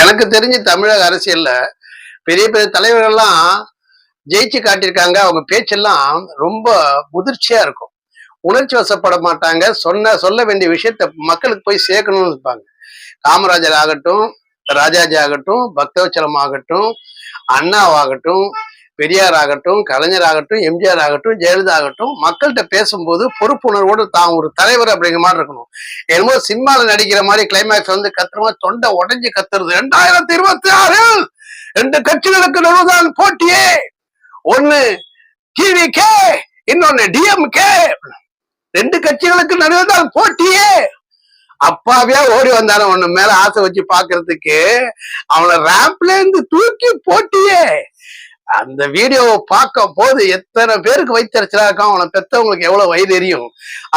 எனக்கு தெரிஞ்சு தமிழக அரசியல்ல பெரிய பெரிய தலைவர்கள்லாம் ஜெயிச்சு காட்டியிருக்காங்க. அவங்க பேச்செல்லாம் ரொம்ப முதிர்ச்சியா இருக்கும். உணர்ச்சி வசப்பட மாட்டாங்க. சொன்ன சொல்ல வேண்டிய விஷயத்த மக்களுக்கு போய் சேர்க்கணும்னு இருப்பாங்க. காமராஜர் ஆகட்டும் ராஜாஜி ஆகட்டும் பக்தவச்சலம் ஆகட்டும் அண்ணாவாகட்டும் பெரியார் ஆகட்டும் கலைஞர் ஆகட்டும் எம்ஜிஆர் ஆகட்டும் ஜெயலலிதா ஆகட்டும் மக்கள்கிட்ட பேசும்போது பொறுப்புணர்வோடு தான் ஒரு தலைவர் அப்படிங்கிற மாதிரி இருக்கணும். என்னமோ சினிமாவில் நடிக்கிற மாதிரி கிளைமேக்ஸ் வந்து கத்துறவங்க தொண்டை உடஞ்சி கத்துறது. ரெண்டாயிரத்தி இருபத்தி ஆறில் ரெண்டு கட்சிகளுக்கு நடுவுதான் போட்டியே. ஒன்னு டிவி கே இன்னொன்னு டிஎம்கே ரெண்டு கட்சிகளுக்கு நடுவுதான் போட்டியே. அப்பாவியா ஓடி வந்தான ஒண்ணு மேல ஆசை வச்சு பாக்குறதுக்கு அவனை ரேம்ப்ல இருந்து தூக்கி போட்டியே. அந்த வீடியோவை பார்க்க போது எத்தனை பேருக்கு வைத்தறிச்சலா இருக்கான் அவனை பெத்தவங்களுக்கு எவ்வளவு வயது எரியும்?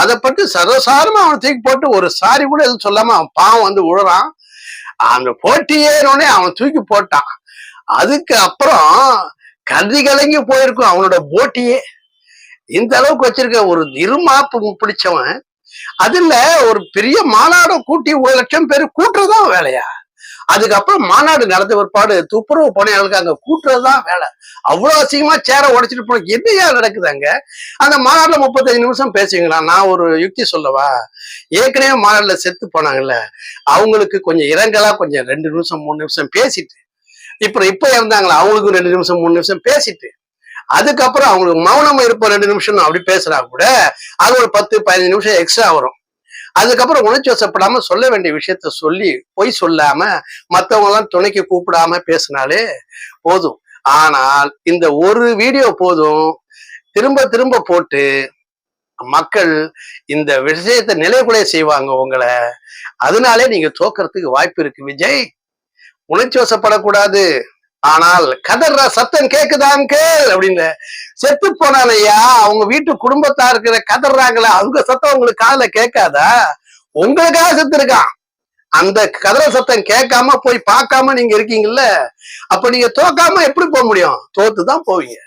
அதை பற்றி சர்வசாரமா அவனை தூக்கி போட்டு ஒரு சாரி கூட எதுவும் சொல்லாம அவன் பாவம் வந்து விழுறான் அந்த போட்டியேனோடனே அவன் தூக்கி போட்டான். அதுக்கு அப்புறம் கதி கலங்கி போயிருக்கும் அவனோட போட்டியே. இந்த அளவுக்கு வச்சிருக்க ஒரு இருமாப்பு பிடிச்சவன். அதுல ஒரு பெரிய மாநாடு கூட்டி ஒரு லட்சம் பேர் கூட்டுறதுதான் வேலையா? அதுக்கப்புறம் மாநாடு நடந்த பிற்பாடு துப்புரவு பணியாளர்களுக்கு அங்க கூட்டுறதுதான் வேலை. அவ்வளவு அசிங்கமா சேர உடைச்சிட்டு போன என்னையா நடக்குது அங்க? அந்த மாநாடுல முப்பத்தஞ்சு நிமிஷம் பேசுவீங்களா? நான் ஒரு யுக்தி சொல்லவா? ஏற்கனவே மாநாடுல செத்து போனாங்கல்ல. அவங்களுக்கு கொஞ்சம் இரங்கலா கொஞ்சம் ரெண்டு நிமிஷம் மூணு நிமிஷம் பேசிட்டு. இப்ப இப்ப இருந்தாங்களா அவங்களுக்கு ரெண்டு நிமிஷம் மூணு நிமிஷம் பேசிட்டு. அதுக்கப்புறம் அவங்களுக்கு மௌனம் இருப்ப ரெண்டு நிமிஷம் அப்படி பேசுறா கூட அது ஒரு பத்து பதினஞ்சு நிமிஷம் எக்ஸ்ட்ரா வரும். அதுக்கப்புறம் உணர்ச்சி வசப்படாம சொல்ல வேண்டிய விஷயத்த சொல்லி பொய் சொல்லாம மத்தவங்க எல்லாம் துணைக்கு கூப்பிடாம பேசினாலே போதும். ஆனால் இந்த ஒரு வீடியோ போதும். திரும்ப திரும்ப போட்டு மக்கள் இந்த விஷயத்தை நிலைக்குலைய செய்வாங்க உங்களை. அதனாலே நீங்க தோக்கிறதுக்கு வாய்ப்பு இருக்கு. விஜய் உணர்ச்சி வசப்படக்கூடாது. ஆனால் கதற சத்தம் கேக்குதான் கேள் அப்படின்னு செத்து போனாலையா அவங்க வீட்டு குடும்பத்தா இருக்கிற கதறாங்களே அவங்க சத்தம் உங்களுக்கு காதுல கேட்காதா? உங்களுக்காக செத்து இருக்கான். அந்த கதற சத்தம் கேட்காம போய் பார்க்காம நீங்க இருக்கீங்கல்ல அப்ப நீங்க தோக்காம எப்படி போக முடியும்? தோத்து தான் போவீங்க.